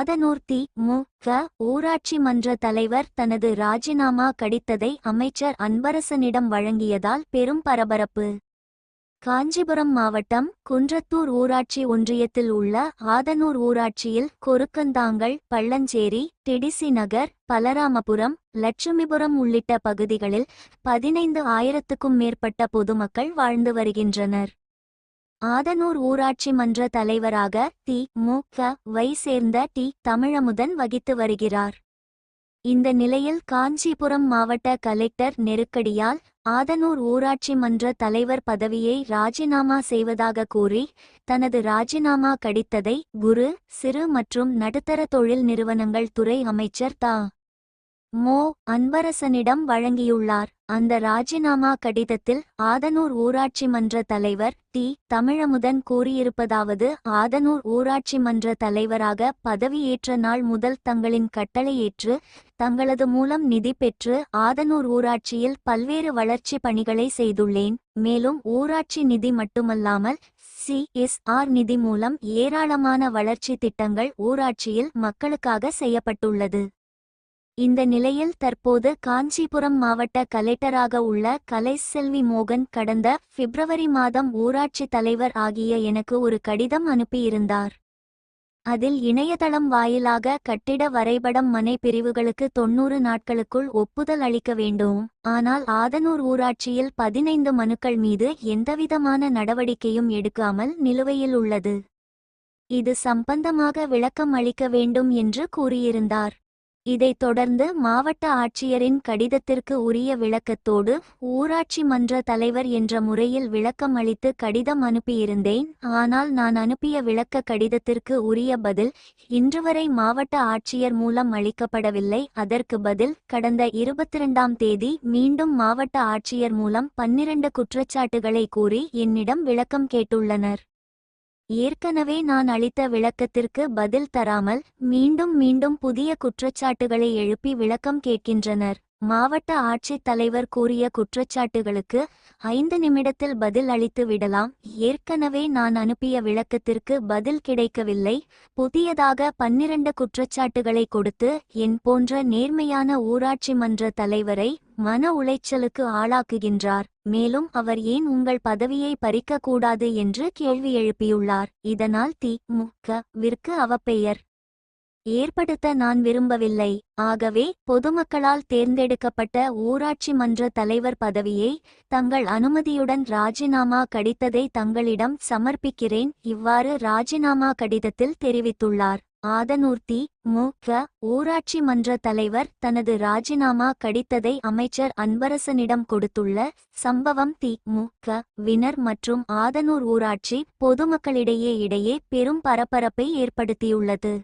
மாதனூர்த்தி மு. க. ஊராட்சி மன்ற தலைவர் தனது ராஜினாமா கடித்ததை அமைச்சர் அன்பரசனிடம் வழங்கியதால் பெரும் பரபரப்பு. காஞ்சிபுரம் மாவட்டம் குன்றத்தூர் ஊராட்சி ஒன்றியத்தில் உள்ள ஆதனூர் ஊராட்சியில் கொருக்கந்தாங்கல் பள்ளஞ்சேரி டிடிசி நகர் பலராமபுரம் லட்சுமிபுரம் உள்ளிட்ட பகுதிகளில் பதினைந்து ஆயிரத்துக்கும் மேற்பட்ட பொதுமக்கள் வாழ்ந்து வருகின்றனர். ஆதனூர் ஊராட்சி மன்ற தலைவராக தி. மு. க. வை சேர்ந்த டி. தமிழமுதன் வகித்து வருகிறார். இந்த நிலையில் காஞ்சிபுரம் மாவட்ட கலெக்டர் நெருக்கடியால் ஆதனூர் ஊராட்சி மன்ற தலைவர் பதவியை ராஜினாமா செய்வதாக கூறி தனது ராஜினாமா கடித்ததை குரு சிறு மற்றும் நடுத்தர தொழில் நிறுவனங்கள் துறை அமைச்சர் தா. மோ. அன்பரசனிடம் வழங்கியுள்ளார். அந்த ராஜினாமா கடிதத்தில் ஆதனூர் ஊராட்சி மன்ற தலைவர் டி. தமிழமுதன் கூறியிருப்பதாவது ஆதனூர் ஊராட்சி மன்ற தலைவராக பதவியேற்ற நாள் முதல் தங்களின் கட்டளையேற்று தங்களது மூலம் நிதி பெற்று ஆதனூர் ஊராட்சியில் பல்வேறு வளர்ச்சி பணிகளை செய்துள்ளேன். மேலும் ஊராட்சி நிதி மட்டுமல்லாமல் சிஎஸ்ஆர் நிதி மூலம் ஏராளமான வளர்ச்சி திட்டங்கள் ஊராட்சியில் மக்களுக்காக செய்யப்பட்டுள்ளது. இந்த நிலையில் தற்போது காஞ்சிபுரம் மாவட்ட கலெக்டராக உள்ள கலைசெல்வி மோகன் கடந்த பிப்ரவரி மாதம் ஊராட்சி தலைவர் ஆகிய எனக்கு ஒரு கடிதம் அனுப்பியிருந்தார். அதில் இணையதளம் வாயிலாக கட்டிட வரைபடம் மனை பிரிவுகளுக்கு தொன்னூறு நாட்களுக்குள் ஒப்புதல் அளிக்க வேண்டும். ஆனால் ஆதனூர் ஊராட்சியில் பதினைந்து மனுக்கள் மீது எந்தவிதமான நடவடிக்கையும் எடுக்காமல் நிலுவையில் உள்ளது. இது சம்பந்தமாக விளக்கம் அளிக்க வேண்டும் என்று கூறியிருந்தார். இதைத் தொடர்ந்து மாவட்ட ஆட்சியரின் கடிதத்திற்கு உரிய விளக்கத்தோடு ஊராட்சி மன்ற தலைவர் என்ற முறையில் விளக்கம் அளித்து கடிதம் அனுப்பியிருந்தேன். ஆனால் நான் அனுப்பிய விளக்க கடிதத்திற்கு உரிய பதில் இன்றுவரை மாவட்ட ஆட்சியர் மூலம் அளிக்கப்படவில்லை. அதற்கு பதில் கடந்த இருபத்திரண்டாம் தேதி மீண்டும் மாவட்ட ஆட்சியர் மூலம் பன்னிரண்டு குற்றச்சாட்டுகளை கூறி என்னிடம் விளக்கம் கேட்டுள்ளனர். ஏற்கனவே நான் அளித்த விளக்கத்திற்கு பதில் தராமல் மீண்டும் மீண்டும் புதிய குற்றச்சாட்டுகளை எழுப்பி விளக்கம் கேட்கின்றனர். மாவட்ட ஆட்சித் தலைவர் கூறிய குற்றச்சாட்டுகளுக்கு ஐந்து நிமிடத்தில் பதில் அளித்து விடலாம். ஏற்கனவே நான் அனுப்பிய விளக்கத்திற்கு பதில் கிடைக்கவில்லை. புதியதாக பன்னிரண்டு குற்றச்சாட்டுகளை கொடுத்து என் போன்ற நேர்மையான ஊராட்சி மன்ற தலைவரை மன உளைச்சலுக்கு ஆளாக்குகின்றார் மேலும் அவர் ஏன் உங்கள் பதவியை பறிக்கக்கூடாது என்று கேள்வி எழுப்பியுள்ளார். இதனால் தி. மு. க. விற்கு அவப்பெயர். ஏற்படுத்த நான் விரும்பவில்லை. ஆகவே பொதுமக்களால் தேர்ந்தெடுக்கப்பட்ட ஊராட்சி மன்ற தலைவர் பதவியை தங்கள் அனுமதியுடன் ராஜினாமா கடித்ததை தங்களிடம் சமர்ப்பிக்கிறேன். இவ்வாறு ராஜினாமா கடிதத்தில் தெரிவித்துள்ளார். ஆதனூர்த்தி மு. க. ஊராட்சி மன்ற தலைவர் தனது ராஜினாமா கடித்ததை அமைச்சர் அன்பரசனிடம் கொடுத்துள்ள சம்பவம் தி. மு. க. வினர் மற்றும் ஆதனூர் ஊராட்சி பொதுமக்களிடையே இடையே பெரும் பரபரப்பை ஏற்படுத்தியுள்ளது.